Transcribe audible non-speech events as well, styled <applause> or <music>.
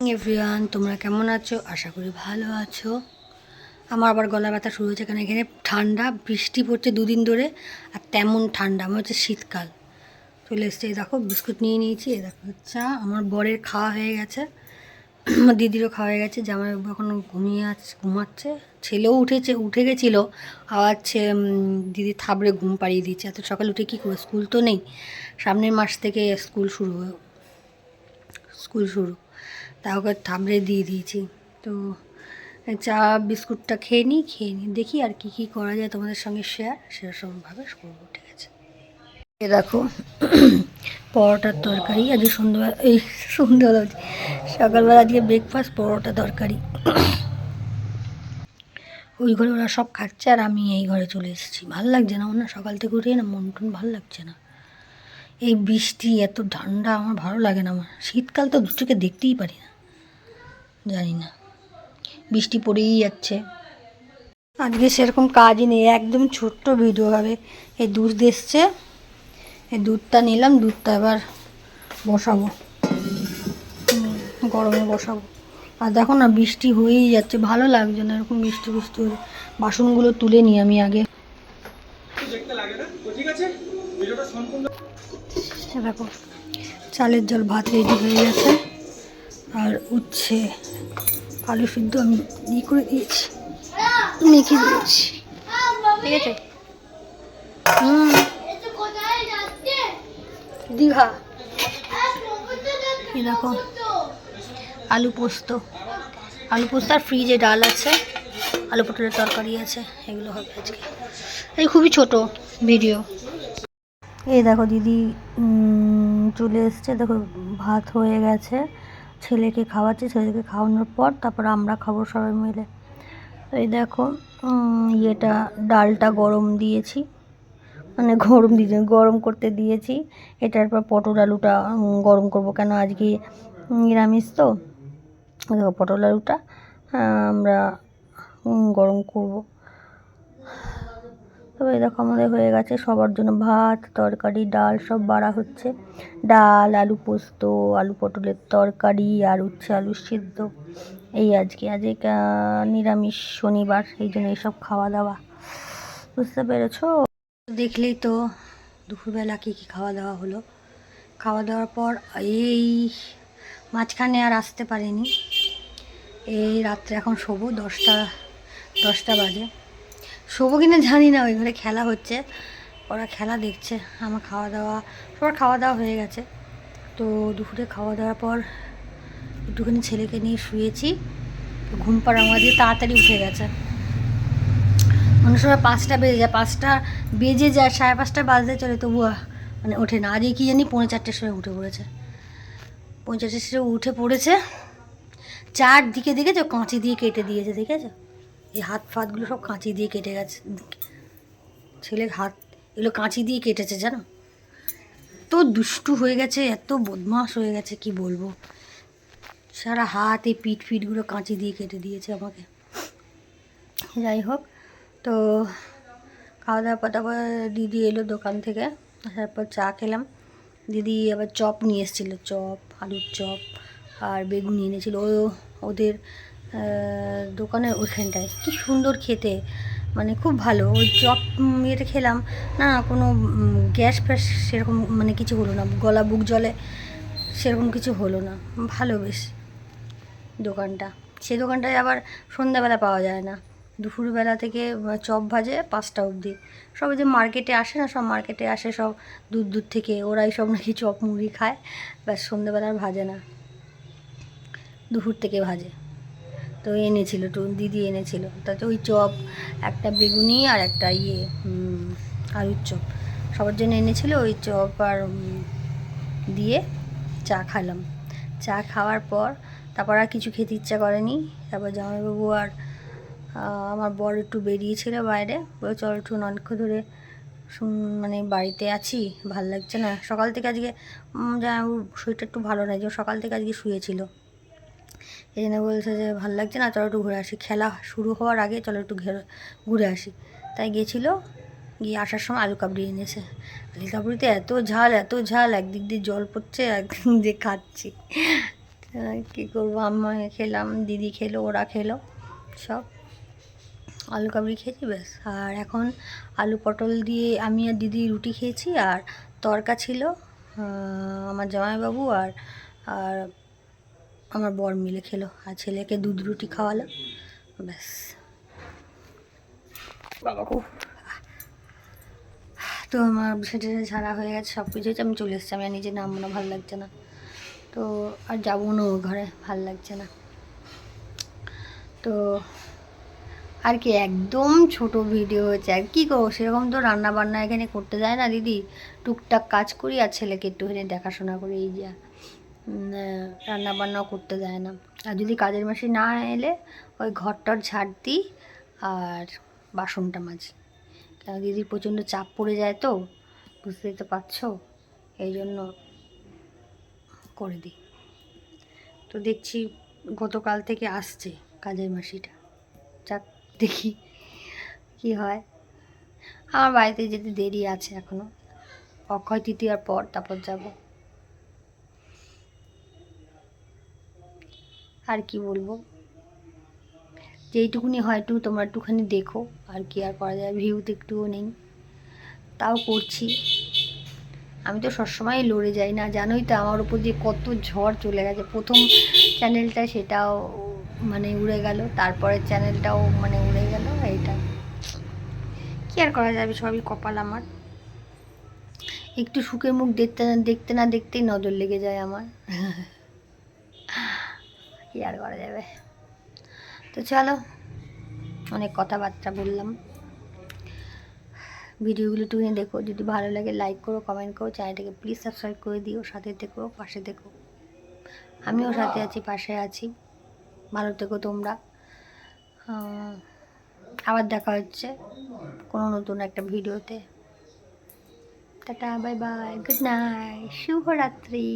Everyone, তোমরা কেমন আছো? আশা করি ভালো আছো। আমার আবার গলা ব্যথা শুরু হয়েছে কারণ এখানে ঠান্ডা, বৃষ্টি পড়ছে দুদিন ধরে, আর তেমন ঠান্ডা। আমার হচ্ছে শীতকাল। চলে এসছে। দেখো, বিস্কুট নিয়ে নিয়েছি। এই দেখো, চা। আমার বরের খাওয়া হয়ে গেছে। আমার দিদিরও খাওয়া হয়ে গেছে। জামাই বাবু এখনও ঘুমিয়ে আছে, ঘুমাচ্ছে। ছেলেও উঠেছে, উঠে গেছিল। আবার ছে দিদি থাবড়ে ঘুম পাড়িয়ে দিচ্ছে এত সকাল উঠে কী করব? স্কুল তো নেই। সামনের মাস থেকে স্কুল শুরু স্কুল শুরু। তা ওকে থাবড়ে দিয়ে দিয়েছি। তো, চা, বিস্কুটটা খেয়ে নিই খেয়ে নিই দেখি আর কি কি করা যায় তোমাদের সঙ্গে শেয়ার সেরকমভাবে করব, ঠিক আছে? এ দেখো, পরোটার তরকারি আজকে সন্ধ্যাবেলা এই সন্ধ্যাবেলা সকালবেলা আজকে ব্রেকফাস্ট পরোটা তরকারি। ওই ঘরে ওরা সব খাচ্ছে আর আমি এই ঘরে চলে এসেছি। ভালো লাগছে না না সকাল থেকে উঠে না মন টন ভালো লাগছে না? এই বৃষ্টি, এত ঠান্ডা, আমার ভালো লাগে না আমার। শীতকাল তো দু চোখে দেখতেই পারি না। জানি না বৃষ্টি পড়েই যাচ্ছে। আজকে সেরকম কাজই নেই, একদম ছোট্ট ভিডিও হবে। এই দুধ এসছে এই দুধটা নিলাম, দুধটা এবার বসাবো। গরমে বসাবো। আর দেখো না, বৃষ্টি হয়েই যাচ্ছে, ভালো লাগছে না এরকম বৃষ্টি বৃষ্টি হলে। বাসনগুলো তুলে নিই আমি আগে। দেখো, চালের জল ভাত রেডি হয়ে গেছে। আর উচ্ছে আলু সিদ্ধ আমি ই করে দিয়েছি। মেখে দিয়েছি? ঠিক আছে। হুম। দীঘা। দেখো আলু পোস্ত। আলু পোস্ত আর ফ্রিজে ডাল আছে আলু পটলের তরকারি আছে এগুলো হবে আজকে। এই খুবই ছোট ভিডিও এই দেখো দিদি চলে এসছে। দেখো ভাত হয়ে গেছে। ছেলেকে খাওয়াচ্ছি, ছেলেকে খাওয়ানোর পর তারপর আমরা খাব সবাই মিলে। এই দেখো ইয়েটা, ডালটা গরম দিয়েছি। মানে গরম দিয়েছি গরম করতে দিয়েছি। এটার পর পটল আলুটা গরম করব। কেন আজকে নিরামিষ তো? দেখো, পটল আলুটা আমরা গরম করব। তবে দেখো আমাদের হয়ে গেছে সবার জন্য ভাত, তরকারি, ডাল, সব বাড়া হচ্ছে। ডাল, আলু পোস্ত, আলু পটলের তরকারি আর উচ্ছে আলু সিদ্ধ। এই আজকে আজকে নিরামিষ শনিবার, এই জন্য এইসব খাওয়া দাওয়া। বুঝতে পেরেছ? দেখলেই তো দুপুরবেলা কী কী খাওয়া দাওয়া হলো। খাওয়া দাওয়ার পর এই মাঝখানে আর আসতে পারিনি। এই রাত্রে এখন শোবো, দশটা দশটা বাজে। শোবো কিনা জানি না ওই ঘরে খেলা হচ্ছে। ওরা খেলা দেখছে, আমার খাওয়া দাওয়া সবার খাওয়া দাওয়া হয়ে গেছে। তো দুপুরে খাওয়া দাওয়ার পর একটুখানি ছেলেকে নিয়ে শুয়েছি। ঘুম পাড়া দিয়ে তাড়াতাড়ি উঠে গেছে। অনেক সময় পাঁচটা বেজে যায়, পাঁচটা বেজে যায়, সাড়ে পাঁচটা বাজতে চলে তবু মানে ওঠে না। আজকে কি জানি পৌনে চারটের সময় উঠে পড়েছে। পৌনে চারটের সময় উঠে পড়েছে। চার দিকে দেখেছ? কাঁচি দিয়ে কেটে দিয়েছে, দেখেছ? এই হাত ফাতগুলো সব কাঁচি দিয়ে কেটে গেছে। ছেলের হাত এগুলো কাঁচি দিয়ে কেটেছে, জানো? তো দুষ্টু হয়ে গেছে, এত বদমাস হয়ে গেছে, কি বলব? সারা হাত এই পিঠ ফিটগুলো কাঁচি দিয়ে কেটে দিয়েছে আমাকে। যাই হোক, তো খাওয়া দাওয়া পর দিদি এলো দোকান থেকে, আসার পর চা খেলাম। দিদি আবার চপ নিয়ে এসেছিল, চপ, আলুর চপ আর বেগুনি এনেছিল। ও ওদের দোকানের ওইখানটায়। কি সুন্দর খেতে। মানে খুব ভালো। ওই চপ ইয়েতে খেলাম। না না কোনো গ্যাস ফ্যাস সেরকম মানে কিছু হলো না। গলা বুক জলে সেরকম কিছু হলো না। ভালো বেশ দোকানটা। সে দোকানটায় আবার সন্ধ্যাবেলা পাওয়া যায় না। দুপুরবেলা থেকে চপ ভাজে পাঁচটা অবধি। সব যে মার্কেটে আসে না, সব মার্কেটে আসে সব দূর দূর থেকে। ওরাই সব নাকি চপ মুড়ি খায়। ব্যাস সন্ধ্যাবেলা আর ভাজে না। দুপুর থেকে ভাজে। তো এনেছিল, তো দিদি এনেছিল। তাতে ওই চপ, একটা বেগুনি আর একটা ইয়ে আলুর চপ। সবার জন্য এনেছিল ওই চপ আর দিয়ে চা খেলাম চা খাওয়ার পর তারপর আর কিছু খেতে ইচ্ছা করেনি। তারপর জামাইবাবু আর আমার বর একটু বেরিয়েছিল বাইরে। বলে চল একটু অনেকক্ষণ ধরে মানে বাড়িতে আছি, ভালো লাগছে না। সকাল থেকে আজকে জামাইবাবুর শরীরটা একটু ভালো নাই, যে সকাল থেকে আজকে শুয়েছিল। এই জন্য বলছে যে ভালো লাগছে না, চলো একটু ঘুরে আসি। খেলা শুরু হওয়ার আগে চলো একটু ঘেরে, ঘুরে আসি। তাই গেছিল গিয়ে আসার সময় আলু কাবড়ি এনেছে। আলু কাবড়িতে এত ঝাল এত ঝাল, একদিক দিয়ে জল পড়ছে, একদিক দিয়ে খাচ্ছি। কী করব আমি খেলাম, দিদি খেলো, ওরা খেলো, সব। আলু কাবলি খেয়েছি ব্যাস। আর এখন আলু পটল দিয়ে আমি আর দিদি রুটি খেয়েছি, আর তরকা ছিল আমার জামাইবাবু আর আর আমার বর মিলে খেলো আর ছেলেকে দুধ রুটি খাওয়ালো। ব্যাস। বাবা তো আমার সেটা ছাড়া হয়ে গেছে সব কিছু হয়েছে আমি চলে এসেছি। আমি আর নিজে নামবো না ভালো লাগছে না। তো আর যাব না ঘরে ভালো লাগছে না। তো আর কি একদম ছোট ভিডিও হয়েছে। আর কী করব সেরকম তো রান্না বান্না এখানে করতে যায় না দিদি। টুকটাক কাজ করি আর ছেলেকে একটুখানি দেখাশোনা করি এই যা। রান্না বান্নাও করতে দেয় না। আর যদি কাজের মাসি না এলে ওই ঘরটার ঝাড় দিই আর বাসনটা মাজি। কেন দিদির প্রচণ্ড চাপ পড়ে যায় তো, বুঝতেই তো পারছ? এই জন্য করে দিই। তো দেখছি গতকাল থেকে আসছে কাজের মাসিটা। যাক, দেখি কি হয়। আমার বাড়িতে যেতে দেরি আছে এখনও অক্ষয় তৃতীয়ার পর তারপর যাব। আর কি বলব? যেইটুকুনি হয় একটু তোমরা একটুখানি দেখো, আর কি আর করা যায় ভিউ তো একটুও নেই। তাও করছি। আমি তো সবসময় লড়ে যাই না, জানোই তো আমার উপর যে কত ঝড় চলে গেছে। প্রথম চ্যানেলটা সেটাও মানে উড়ে গেল, তারপরের চ্যানেলটাও মানে উড়ে গেল, এইটা। কি আর করা যাবে, সবই কপাল আমার। একটু সুখের মুখ দেখতে না দেখতে না দেখতেই নজর লেগে যায় আমার। <laughs> কি আর করা যাবে? তো চলো অনেক কথাবার্তা বললাম। ভিডিওগুলো তুমি দেখো যদি ভালো লাগে লাইক করো কমেন্ট করো চ্যানেলটাকে প্লিজ সাবস্ক্রাইব করে দিও সাথে দেখো পাশে দেখো আমিও সাথে আছি পাশে আছি। ভালো থেকো তোমরা। আবার দেখা হচ্ছে কোনো নতুন একটা ভিডিওতে। Tata bye bye good night শুভরাত্রি।